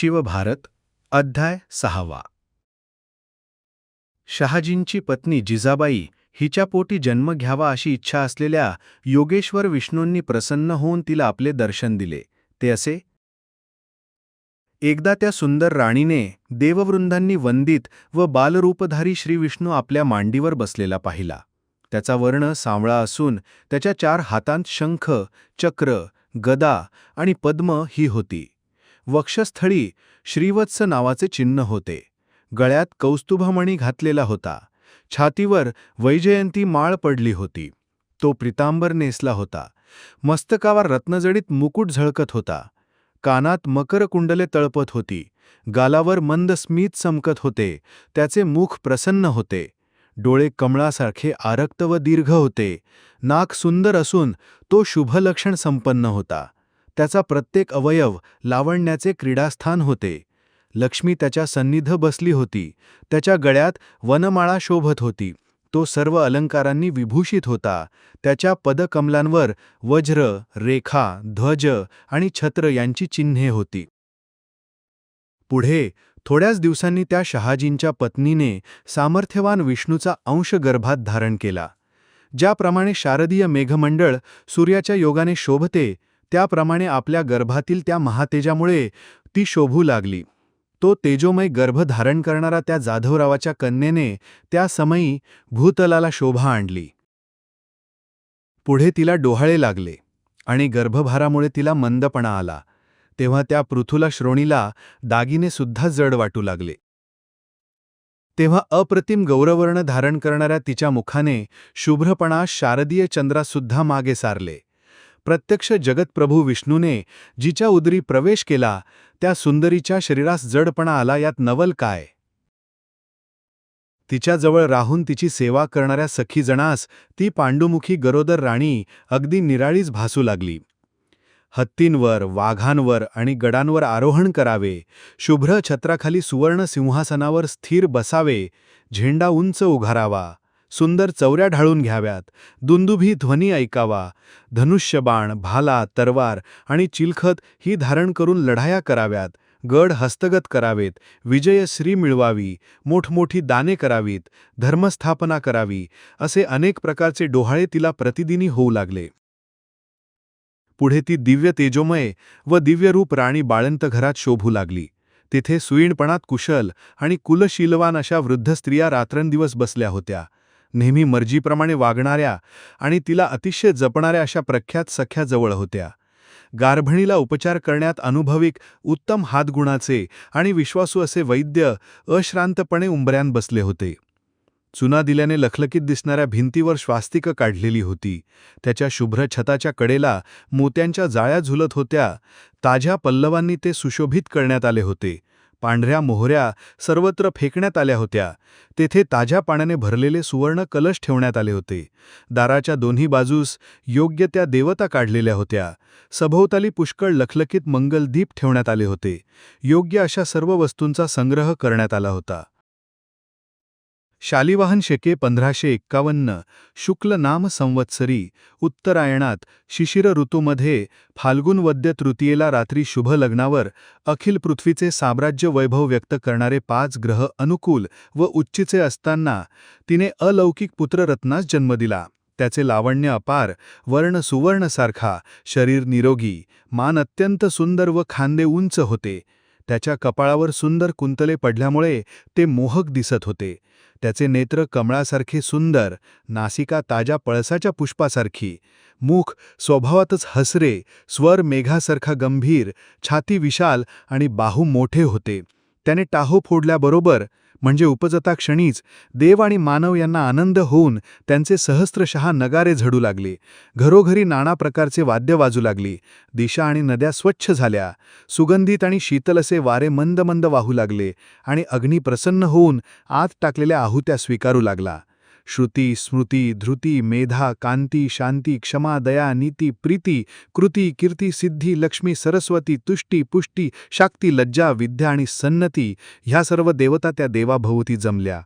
शिवभारत अध्याय सहावा. शहाजींची पत्नी जिजाबाई हिच्या पोटी जन्म घ्यावा अशी इच्छा असलेल्या योगेश्वर विष्णूंनी प्रसन्न होऊन तिला आपले दर्शन दिले. ते असे एकदा त्या सुंदर राणीने देववृंदांनी वंदित व बालरूपधारी श्रीविष्णू आपल्या मांडीवर बसलेला पाहिला. त्याचा वर्ण सावळा असून त्याच्या चार हातांत शंख चक्र गदा आणि पद्म ही होती. वक्षस्थळी श्रीवत्स नावाचे चिन्ह होते. गळ्यात कौस्तुभमणी घातलेला होता. छातीवर वैजयंती माळ पडली होती. तो प्रितांबर नेसला होता. मस्तकावर रत्नजडीत मुकुट झळकत होता. कानात मकरकुंडले तळपत होती. गालावर मंद स्मित चमकत होते. त्याचे मुख प्रसन्न होते. डोळे कमळासारखे आरक्त व दीर्घ होते. नाक सुंदर असून तो शुभलक्षण संपन्न होता. त्याचा प्रत्येक अवयव लावण्याचे क्रीडास्थान होते. लक्ष्मी त्याच्या सन्निध बसली होती. त्याच्या गळ्यात वनमाळा शोभत होती. तो सर्व अलंकारांनी विभूषित होता. त्याच्या पदकमलांवर वज्र रेखा ध्वज आणि छत्र यांची चिन्हे होती. पुढे थोड्याच दिवसांनी त्या शहाजींच्या पत्नीने सामर्थ्यवान विष्णूचा अंश गर्भात धारण केला. ज्याप्रमाणे शारदीय मेघमंडळ सूर्याच्या योगाने शोभते त्याप्रमाणे आपल्या गर्भातील त्या महातेजामुळे ती शोभू लागली. तो तेजोमय गर्भ धारण करणारा त्या जाधवरावाच्या कन्येने त्या समयी भूतलाला शोभा आणली. पुढे तिला डोहाळे लागले आणि गर्भभारामुळे तिला मंदपणा आला. तेव्हा त्या पृथुला श्रोणीला दागिने सुद्धा जड वाटू लागले. तेव्हा अप्रतिम गौरवर्ण धारण करणाऱ्या तिच्या मुखाने शुभ्रपणा शारदीय चंद्रासुद्धा मागे सारले. प्रत्यक्ष जगतप्रभू विष्णूने जिच्या उदरी प्रवेश केला त्या सुंदरीच्या शरीरास जडपणा आला यात नवल काय? तिच्याजवळ राहून तिची सेवा करणाऱ्या सखीजणास ती पांडुमुखी गरोदर राणी अगदी निराळीच भासू लागली. हत्तींवर वाघांवर आणि गडांवर आरोहण करावे शुभ्र छत्राखाली सुवर्ण सिंहासनावर स्थिर बसावे झेंडा उंच उघारावा सुंदर चौऱ्या ढाळून घ्याव्यात. दुंदुभी ध्वनी ऐकावा. धनुष्यबाण भाला तरवार आणि चिलखत ही धारण करून लढाया कराव्यात. गड हस्तगत करावेत. विजयश्री मिळवावी. मोठमोठी दाने करावीत. धर्मस्थापना करावी. असे अनेक प्रकारचे डोहाळे तिला प्रतिदिनी होऊ लागले. पुढे ती दिव्य तेजोमय व दिव्यरूप राणी बाळंत घरात शोभू लागली. तिथे सुईणपणात कुशल आणि कुलशीलवान अशा वृद्ध स्त्रिया रात्रंदिवस बसल्या होत्या. नेहमी मर्जीप्रमाणे वागणाऱ्या आणि तिला अतिशय जपणाऱ्या अशा प्रख्यात सख्या जवळ होत्या. गारभणीला उपचार करण्यात अनुभविक उत्तम हातगुणाचे आणि विश्वासू असे वैद्य अश्रांतपणे उंबऱ्यान बसले होते. चुना दिल्याने लखलकीत दिसणाऱ्या भिंतीवर स्वास्तिकं काढलेली होती. त्याच्या शुभ्र छताच्या कडेला मोत्यांच्या जाळ्या झुलत होत्या. ताज्या पल्लवांनी ते सुशोभित करण्यात आले होते. पांढऱ्या मोहऱ्या सर्वत्र फेकण्यात आल्या होत्या. तेथे ताज्या पाण्याने भरलेले सुवर्ण कलश ठेवण्यात आले होते. दाराच्या दोन्ही बाजूस योग्य त्या देवता काढलेल्या होत्या. सभोवताली पुष्कळ लखलखित मंगलदीप ठेवण्यात आले होते. योग्य अशा सर्व वस्तूंचा संग्रह करण्यात आला होता. शालिवाहन शेके पंधराशे एक्कावन्न शुक्ल नाम संवत्सरी उत्तरायणात शिशिर ऋतूमध्ये फाल्गुन वद्य तृतीयेला रात्री शुभ लग्नावर अखिल पृथ्वीचे साम्राज्य वैभव व्यक्त करणारे पाच ग्रह अनुकूल व उच्चीचे असताना तिने अलौकिक पुत्ररत्नास जन्म दिला. त्याचे लावण्य अपार वर्ण सुवर्णसारखा शरीर निरोगी मान अत्यंत सुंदर व खांदे उंच होते. त्याच्या कपाळावर सुंदर कुंतले पडल्यामुळे ते मोहक दिसत होते. त्याचे नेत्र कमळासारखे सुंदर नासिका ताज्या पळसाच्या पुष्पासारखी. मुख स्वभावातच हसरे स्वर मेघासारखा गंभीर छाती विशाल आणि बाहू मोठे होते. त्याने टाहो फोडल्याबरोबर म्हणजे उपजता क्षणीच देव आणि मानव यांना आनंद होऊन त्यांचे सहस्त्रशहा नगारे झडू लागले. घरोघरी नाना प्रकारचे वाद्य वाजू लागली. दिशा आणि नद्या स्वच्छ झाल्या. सुगंधित आणि शीतल असे वारे मंद मंद वाहू लागले आणि अग्नी प्रसन्न होऊन आत टाकलेल्या आहुत्या स्वीकारू लागला. श्रुती स्मृती धृती मेधा कांती शांती क्षमा दया नीती प्रीती कृती कीर्ती सिद्धी लक्ष्मी सरस्वती तुष्टी पुष्टी शाक्ती लज्जा विद्या आणि सन्नती ह्या सर्व देवता त्या देवाभोवती जमल्या.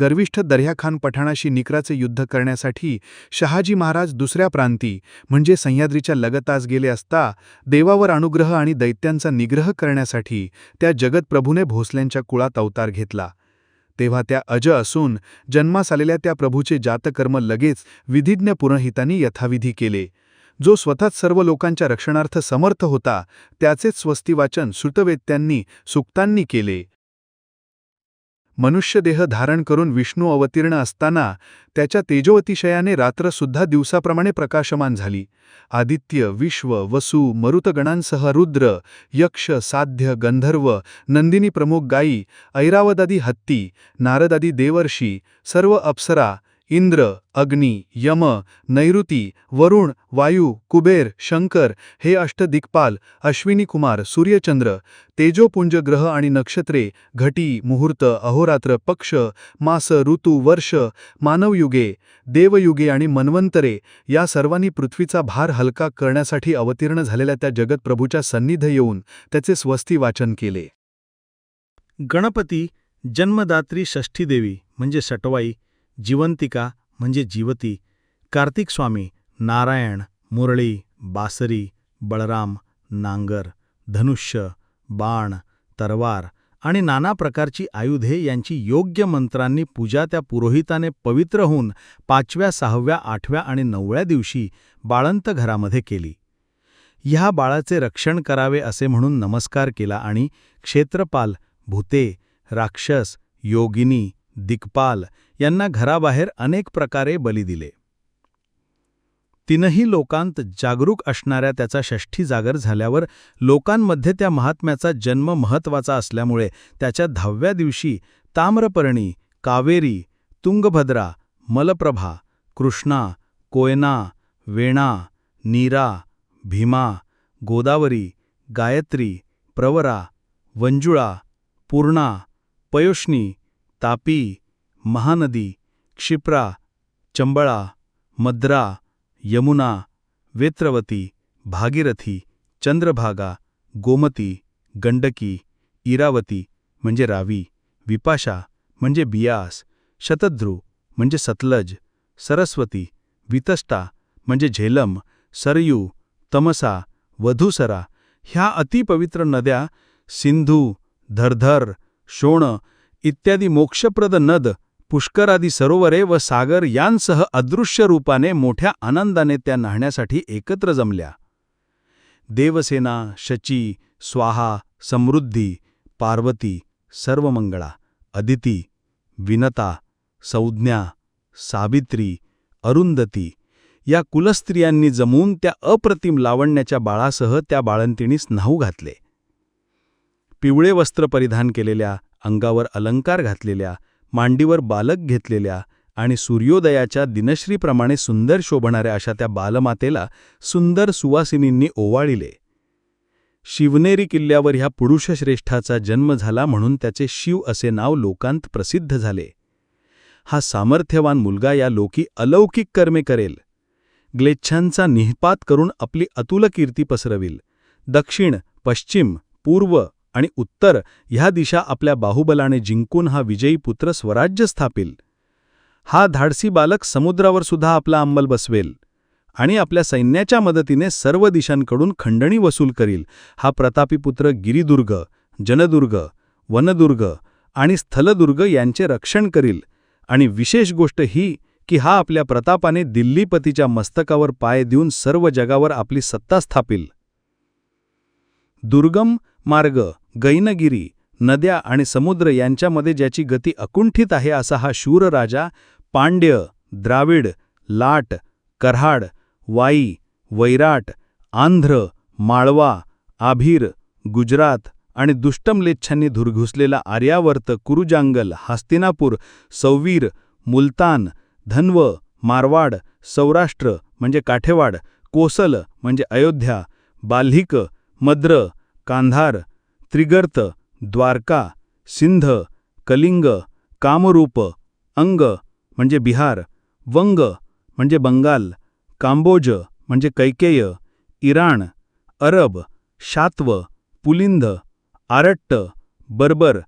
गर्विष्ठ दर्याखान पठाणाशी निकराचे युद्ध करण्यासाठी शहाजी महाराज दुसऱ्या प्रांती म्हणजे सह्याद्रीच्या लगतास गेले असता देवावर अनुग्रह आणि दैत्यांचा निग्रह करण्यासाठी त्या जगतप्रभूने भोसल्यांच्या कुळात अवतार घेतला. तेव्हा त्या अज असून जन्मास आलेल्या त्या प्रभूचे जातकर्म लगेच विधिज्ञ पुरहितांनी यथाविधी केले. जो स्वतःच सर्व लोकांच्या रक्षणार्थ समर्थ होता त्याचेच स्वस्तिवाचन सुतवेत्यांनी सुक्तांनी केले. मनुष्यदेह धारण करून विष्णू अवतीर्ण असताना त्याच्या तेजोअतिशयाने रात्रसुद्धा दिवसाप्रमाणे प्रकाशमान झाली. आदित्य विश्व वसु मरुतगणांसह रुद्र यक्ष साध्य गंधर्व नंदिनी प्रमुख गायी ऐरावदादी हत्ती नारदादी देवर्षी सर्व अप्सरा इंद्र अग्नी यम नैऋती वरुण वायू कुबेर शंकर हे अष्टदिक्पाल अश्विनी कुमार सूर्यचंद्र तेजोपुंज ग्रह आणि नक्षत्रे घटी मुहूर्त अहोरात्र पक्ष मास ऋतू वर्ष मानवयुगे देवयुगे आणि मन्वंतरे या सर्वांनी पृथ्वीचा भार हलका करण्यासाठी अवतीर्ण झालेल्या त्या जगतप्रभूच्या सन्निध येऊन त्याचे स्वस्ती वाचन केले. गणपती जन्मदात्री षष्ठीदेवी म्हणजे सटवाई जिवंतिका म्हणजे जीवती कार्तिक स्वामी नारायण मुरळी बासरी बळराम नांगर धनुष्य बाण तरवार आणि नाना प्रकारची आयुधे यांची योग्य मंत्रांनी पूजा त्या पुरोहिताने पवित्र होऊन पाचव्या सहाव्या आठव्या आणि नवव्या दिवशी बाळंत घरामध्ये केली. ह्या बाळाचे रक्षण करावे असे म्हणून नमस्कार केला आणि क्षेत्रपाल भूते राक्षस योगिनी दिक्पाल यांना घराबाहेर अनेक प्रकारे बली दिले. तीनही लोकांत जागरूक असणाऱ्या त्याचा षष्ठी जागर झाल्यावर लोकांमध्ये त्या महात्म्याचा जन्म महत्त्वाचा असल्यामुळे त्याच्या दहाव्या दिवशी ताम्रपर्णी कावेरी तुंगभद्रा मलप्रभा कृष्णा कोयना वेणा नीरा भीमा गोदावरी गायत्री प्रवरा वंजुळा पूर्णा पयोष्णी तापी महानदी क्षिप्रा चंबळा मद्रा यमुना वेत्रवती भागीरथी चंद्रभागा गोमती गंडकी इरावती म्हणजे रावी विपाशा म्हणजे बियास शतद्रू म्हणजे सतलज सरस्वती वितष्टा म्हणजे झेलम सरयू तमसा वधूसरा ह्या अतिपवित्र नद्या सिंधू धरधर शोण इत्यादी मोक्षप्रद नद पुष्करादी सरोवरे व सागर यांसह अदृश्य रूपाने मोठ्या आनंदाने त्या नाहण्यासाठी एकत्र जमल्या. देवसेना शची स्वाहा समृद्धी पार्वती सर्वमंगळा अदिती विनता संज्ञा सावित्री अरुंधती या कुलस्त्रियांनी जमून त्या अप्रतिम लावण्याच्या बाळासह त्या बाळंतिणीस न्हाऊ घातले. पिवळे वस्त्र परिधान केलेल्या अंगावर अलंकार घातलेल्या मांडीवर बालक घेतलेल्या आणि सूर्योदयाच्या दिनश्रीप्रमाणे सुंदर शोभणाऱ्या अशा त्या बालमातेला सुंदर सुवासिनींनी ओवाळिले. शिवनेरी किल्ल्यावर ह्या पुरुषश्रेष्ठाचा जन्म झाला म्हणून त्याचे शिव असे नाव लोकांत प्रसिद्ध झाले. हा सामर्थ्यवान मुलगा या लोकी अलौकिक कर्मे करेल. ग्लेच्छांचा निहपात करून आपली अतुल कीर्ती पसरविल. दक्षिण पश्चिम पूर्व आणि उत्तर ह्या दिशा आपल्या बाहुबलाने जिंकून हा विजयी पुत्र स्वराज्य स्थापिल. हा धाडसी बालक समुद्रावर सुद्धा आपला अंमल बसवेल आणि आपल्या सैन्याच्या मदतीने सर्व दिशांकडून खंडणी वसूल करील. हा प्रतापी पुत्र गिरिदुर्ग जनदुर्ग वनदुर्ग आणि स्थलदुर्ग यांचे रक्षण करील. आणि विशेष गोष्ट ही की हा आपल्या प्रतापाने दिल्लीपतीच्या मस्तकावर पाय देऊन सर्व जगावर आपली सत्ता स्थापिल. दुर्गम मार्ग गैनगिरी नद्या आणि समुद्र यांच्यामध्ये ज्याची गती अकुंठित आहे असा हा शूर राजा पांड्य द्राविड लाट कराड वाई वैराट आंध्र माळवा आभीर गुजरात आणि दुष्टमलेच्छांनी धुरघुसलेला आर्यावर्त कुरुजांगल हस्तिनापूर सौवीर मुलतान धन्व मारवाड सौराष्ट्र म्हणजे काठेवाड कोसल म्हणजे अयोध्या बाल्हिक मद्र कांधार त्रिगर्त द्वारका सिंध कलिंग कामरूप अंग म्हणजे बिहार वंग म्हणजे बंगाल कांबोज म्हणजे कैकेय इराण अरब शात्व पुलिंद आरट्ट बर्बर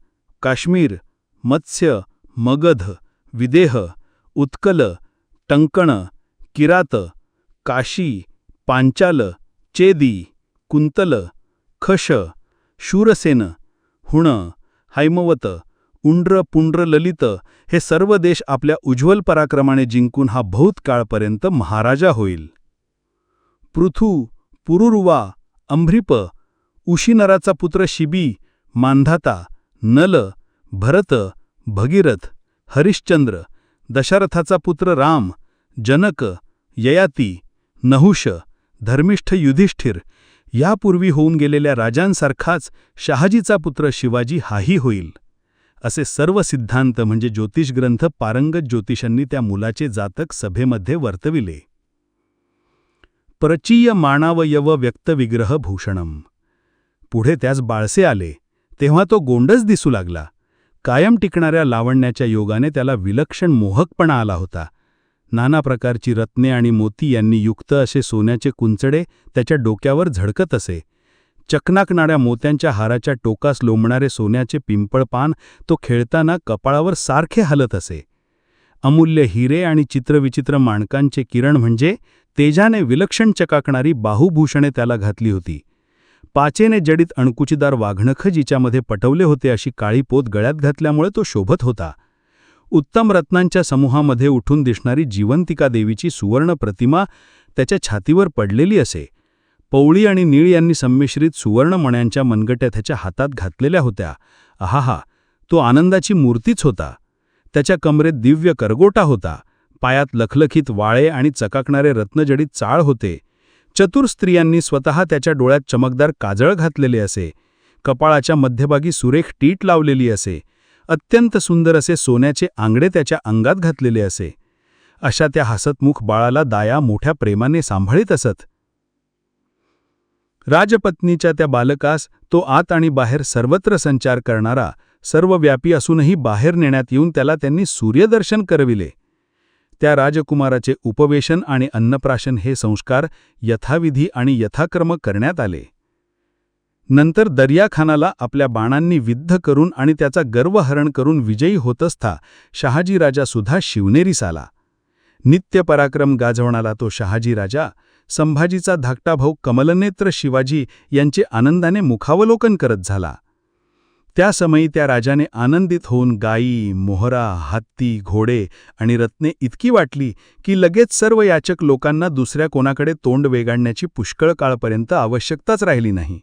काश्मीर मत्स्य मगध विदेह उत्कल टंकण किरात काशी पांचाल चेदी कुंतल खश शूरसेन हुण हैमवत उंड्र पुंड्र ललित हे सर्व देश आपल्या उज्ज्वल पराक्रमाने जिंकून हा बहुत काळपर्यंत महाराजा होईल. पृथू पुरुरुवा अंभ्रिप उशीनराचा पुत्र शिबी मांधाता नल भरत भगीरथ हरिश्चंद्र दशरथाचा पुत्र राम जनक ययाती नहुष धर्मिष्ठ युधिष्ठिर यापूर्वी होऊन गेलेल्या राजांसारखाच शहाजीचा पुत्र शिवाजी हाही होईल. असे सर्व सिद्धांत म्हणजे ज्योतिषग्रंथ पारंगत ज्योतिषांनी त्या मुलाचे जातक सभेमध्ये वर्तविले. प्रचीय माणावयव व्यक्तविग्रह भूषणम. पुढे त्यास बाळसे आले तेव्हा तो गोंडच दिसू लागला. कायम टिकणाऱ्या लावण्याच्या योगाने त्याला विलक्षण मोहकपणा आला होता. नाना प्रकारची रत्ने आणि मोती यांनी युक्त असे सोन्याचे कुंचडे त्याच्या डोक्यावर झडकत असे. चकनाकणाऱ्या मोत्यांच्या हाराच्या टोकास लोंबणारे सोन्याचे पिंपळपान तो खेळताना कपाळावर सारखे हलत असे. अमूल्य हिरे आणि चित्रविचित्र माणकांचे किरण म्हणजे तेजाने विलक्षण चकाकणारी बाहुभूषणे त्याला घातली होती. पाचेने जडित अणकुचीदार वाघणखजीच्यामध्ये पटवले होते अशी काळी पोत गळ्यात घातल्यामुळे तो शोभत होता. उत्तम रत्नांच्या समूहामध्ये उठून दिसणारी जिवंतिका देवीची सुवर्ण प्रतिमा त्याच्या छातीवर पडलेली असे. पवळी आणि नीळ यांनी संमिश्रित सुवर्णमण्यांच्या मनगट्या त्याच्या हातात घातलेल्या होत्या. आहाहा तो आनंदाची मूर्तीच होता. त्याच्या कमरेत दिव्य करगोटा होता. पायात लखलखीत वाळे आणि चकाकणारे रत्नजडीत चाळ होते. चतुर स्त्रियांनी स्वतः त्याच्या डोळ्यात चमकदार काजळ घातलेले असे. कपाळाच्या मध्यभागी सुरेख टीट लावलेली असे. अत्यंत सुंदर असे सोन्याचे आंगडे त्याच्या अंगात घातलेले असे. अशा त्या हसतमुख बाळाला दाया मोठ्या प्रेमाने सांभाळीत असत. राजपत्नीच्या त्या बालकास तो आत आणि बाहेर सर्वत्र संचार करणारा सर्वव्यापी असूनही बाहेर नेण्यात येऊन त्याला त्यांनी सूर्यदर्शन करविले. त्या राजकुमाराचे उपवेशन आणि अन्नप्राशन हे संस्कार यथाविधी आणि यथाक्रम करण्यात आले. नंतर दर्याखानाला आपल्या बाणांनी विद्ध करून आणि त्याचा गर्वहरण करून विजयी होत असता शहाजी सुद्धा शिवनेरीस आला. नित्य पराक्रम गाजवणारा तो शहाजी राजा संभाजीचा धाकटा भाऊ कमलनेत्र शिवाजी यांचे आनंदाने मुखावलोकन करत झाला. त्या समयी त्या राजाने आनंदित होऊन गायी मोहरा हत्ती घोडे आणि रत्ने इतकी वाटली की लगेच सर्व याचक लोकांना दुसऱ्या कोणाकडे तोंड वेगाडण्याची पुष्कळ काळपर्यंत आवश्यकताच राहिली नाही.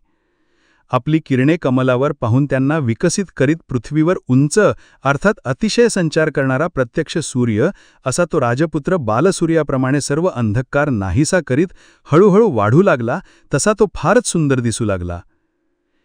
आपली किरणे कमलावर पाहून त्यांना विकसित करीत पृथ्वीवर उंच अर्थात अतिशय संचार करणारा प्रत्यक्ष सूर्य असा तो राजपुत्र बालसूर्याप्रमाणे सर्व अंधकार नाहीसा करीत हळूहळू वाढू लागला तसा तो फारच सुंदर दिसू लागला.